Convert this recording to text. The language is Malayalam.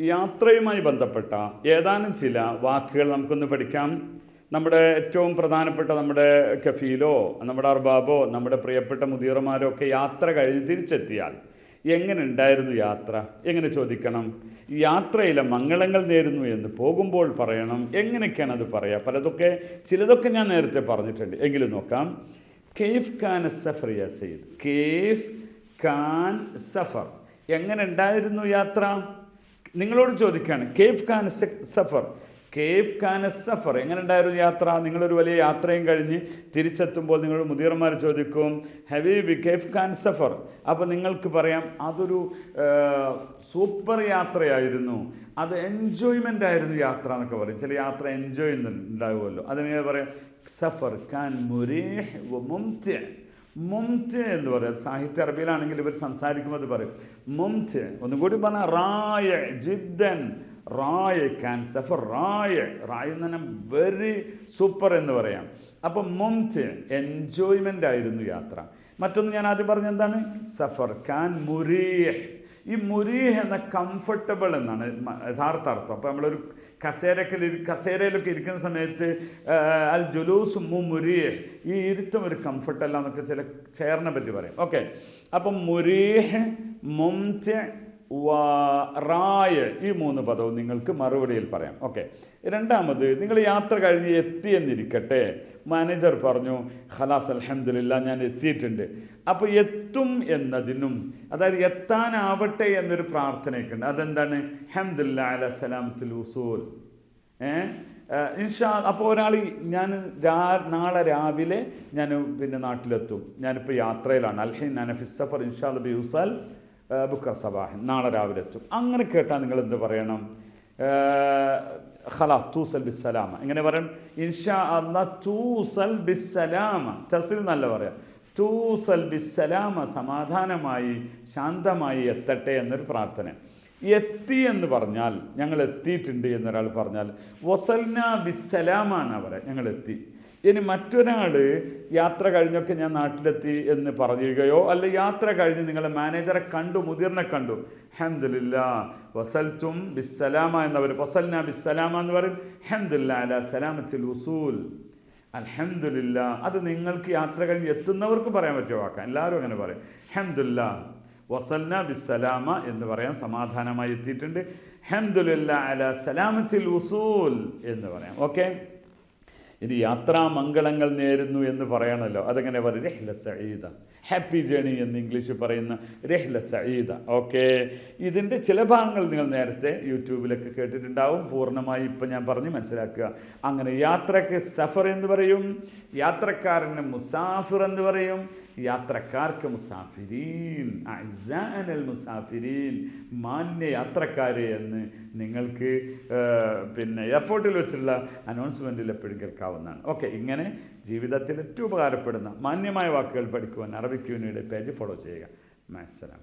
യാത്രയുമായി ബന്ധപ്പെട്ട ഏതാനും ചില വാക്കുകൾ നമുക്കൊന്ന് പഠിക്കാം. നമ്മുടെ ഏറ്റവും പ്രധാനപ്പെട്ട നമ്മുടെ കഫീലോ നമ്മുടെ അർബാബോ നമ്മുടെ പ്രിയപ്പെട്ട മുതിയർമാരോ ഒക്കെ യാത്ര കഴിഞ്ഞ് തിരിച്ചെത്തിയാൽ എങ്ങനെ ഉണ്ടായിരുന്നു യാത്ര? എങ്ങനെ ചോദിക്കണം? യാത്രയിലെ മംഗളങ്ങൾ നേരുന്നു എന്ന് പോകുമ്പോൾ പറയണം. എങ്ങനെയൊക്കെയാണ് അത് പറയുക പലതൊക്കെ ചിലതൊക്കെ ഞാൻ നേരത്തെ പറഞ്ഞിട്ടുണ്ട്. എങ്കിലും നോക്കാം. കേഫ് ഖാൻ സഫർ യാ സെയ്ദ് കേഫ് ഖാൻ സഫർ. എങ്ങനെ ഉണ്ടായിരുന്നു യാത്ര? നിങ്ങളോട് ചോദിക്കുകയാണ് കേഫ് ഖാൻ സഫർ കേഫ് ഖാൻ സഫർ എങ്ങനെ ഉണ്ടായിരുന്നു യാത്ര? നിങ്ങളൊരു വലിയ യാത്രയും കഴിഞ്ഞ് തിരിച്ചെത്തുമ്പോൾ നിങ്ങൾ മുതിർമാർ ചോദിക്കും ഹബീബി കേഫ് ഖാൻ സഫർ. അപ്പോൾ നിങ്ങൾക്ക് പറയാം അതൊരു സൂപ്പർ യാത്രയായിരുന്നു. അത് എൻജോയ്മെന്റ് ആയിരുന്നു യാത്ര എന്നൊക്കെ പറയും. ചില യാത്ര എൻജോയ് ഉണ്ടാവുമല്ലോ അതിനെ പറയാം സഫർ ഖാൻ മുരേഹ് മുംത്യ മുംത്ത് എന്ന് പറയാം. സാഹിത്യ അറബിയിലാണെങ്കിൽ ഇവർ സംസാരിക്കുമ്പോൾ അത് പറയും. മുംത്ത് ഒന്നും കൂടി പറഞ്ഞാൽ റായ ജിദ്ദൻ റായ ക്യാൻ സഫർ റായ റായ എന്ന് വെരി സൂപ്പർ എന്ന് പറയാം. അപ്പം മുംത് എൻജോയ്മെന്റ് ആയിരുന്നു യാത്ര. മറ്റൊന്ന് ഞാൻ ആദ്യം പറഞ്ഞെന്താണ് സഫർ ഖാൻ മുരീഹ്. ഈ മുരീഹ് എന്ന കംഫർട്ടബിൾ എന്നാണ് യഥാർത്ഥ അർത്ഥം. അപ്പോൾ നമ്മളൊരു കസേരക്കിൽ കസേരയിലൊക്കെ ഇരിക്കുന്ന സമയത്ത് അൽ ജുലൂസ് മു മുരീഹ് ഈ ഇരുത്തം ഒരു കംഫർട്ടല്ല എന്നൊക്കെ ചില ചെയറിനെ പറ്റി പറയും. ഓക്കെ അപ്പം മുരീഹ് മുംത്യ റായ ഈ മൂന്ന് പദവും നിങ്ങൾക്ക് മറുപടിയിൽ പറയാം. ഓക്കെ. രണ്ടാമത് നിങ്ങൾ യാത്ര കഴിഞ്ഞ് എത്തിയെന്നിരിക്കട്ടെ. മാനേജർ പറഞ്ഞു ഖലാസ് അലഹമില്ല ഞാൻ എത്തിയിട്ടുണ്ട്. അപ്പോൾ എത്തും എന്നതിനും അതായത് എത്താനാവട്ടെ എന്നൊരു പ്രാർത്ഥനയൊക്കെ ഉണ്ട് അതെന്താണ്? ഹംദില്ല അല സലാമത്തുൽ ഉസൂൽ ഇൻഷാ അപ്പോൾ ഒരാൾ ഞാൻ രാ നാളെ രാവിലെ ഞാൻ പിന്നെ നാട്ടിലെത്തും. ഞാനിപ്പോൾ യാത്രയിലാണ്. അൽഹിൻ നനഫി സഫർ ഇൻഷാ ബി ബുക്കർ സബാഹൻ നാളെ രാവിലെ എത്തും. അങ്ങനെ കേട്ടാൽ നിങ്ങൾ എന്ത് പറയണം ഖലാ തൂസൽ ബിസ്സലാമ. ഇങ്ങനെ പറയണം ഇൻഷാ അല്ലാ തൂസൽ ബിസ്സലാമ. തസിൽ നല്ല പറയാം. തൂസൽ ബിസ്സലാമ സമാധാനമായി ശാന്തമായി എത്തട്ടെ എന്നൊരു പ്രാർത്ഥന. എത്തി എന്ന് പറഞ്ഞാൽ ഞങ്ങൾ എത്തിയിട്ടുണ്ട് എന്നൊരാൾ പറഞ്ഞാൽ വസൽന ബിസ്സലാമാണ് അവരെ ഞങ്ങൾ എത്തി. ഇനി മറ്റൊരാൾ യാത്ര കഴിഞ്ഞൊക്കെ ഞാൻ നാട്ടിലെത്തി എന്ന് പറയുകയോ അല്ല യാത്ര കഴിഞ്ഞ് നിങ്ങളെ മാനേജറെ കണ്ടു മുതിർന്നെ കണ്ടു. ഹംദുലില്ല വസൽത്തും ബിസ്സലാമ എന്നവർ വസൽന ബിസ്സലാമ എന്ന് പറയും. ഹെന്തില്ല അല സലാമത്തിൽ ഉസൂൽ അൽഹന്ദില്ല അത് നിങ്ങൾക്ക് യാത്ര കഴിഞ്ഞ് എത്തുന്നവർക്ക് പറയാൻ പറ്റിയ വാക്കാം. എല്ലാവരും അങ്ങനെ പറയും. ഹെന്തില്ല വസൽന ബിസ്സലാമ എന്ന് പറയാൻ സമാധാനമായി എത്തിയിട്ടുണ്ട്. ഹംദുലില്ല അല സലാമത്തിൽ ഉസൂൽ എന്ന് പറയാം. ഓക്കെ? ഇനി യാത്രാമംഗളങ്ങൾ നേരുന്നു എന്ന് പറയണമല്ലോ അതെങ്ങനെ പറയും? രഹ്ല സഈദ. ഹാപ്പി ജേണി എന്ന് ഇംഗ്ലീഷിൽ പറയുന്ന രഹ്ല സഈദ. ഓക്കെ ഇതിന്റെ ചില ഭാഗങ്ങൾ നിങ്ങൾ നേരത്തെ യൂട്യൂബിലൊക്കെ കേട്ടിട്ടുണ്ടാവും. പൂർണമായി ഇപ്പം ഞാൻ പറഞ്ഞ് മനസ്സിലാക്കുക. അങ്ങനെ യാത്രയ്ക്ക് സഫർ എന്ന് പറയും. യാത്രക്കാരന് മുസാഫിർ എന്ന് പറയും. യാത്രക്കാർക്ക് മുസാഫിരീൻ അൽ മുസാഫിരീൻ മാന്യ യാത്രക്കാരെ എന്ന് നിങ്ങൾക്ക് പിന്നെ എയർപോർട്ടിൽ വെച്ചുള്ള അനൗൺസ്മെന്റിൽ എപ്പോഴും കേൾക്കാവുന്നതാണ്. ഓക്കെ ഇങ്ങനെ ജീവിതത്തിൽ ഏറ്റവും ഉപകാരപ്പെടുന്ന മാന്യമായ വാക്കുകൾ പഠിക്കുവാൻ അറബിക് യൂണിയുടെ പേജ് ഫോളോ ചെയ്യുക. മാസ്സലാം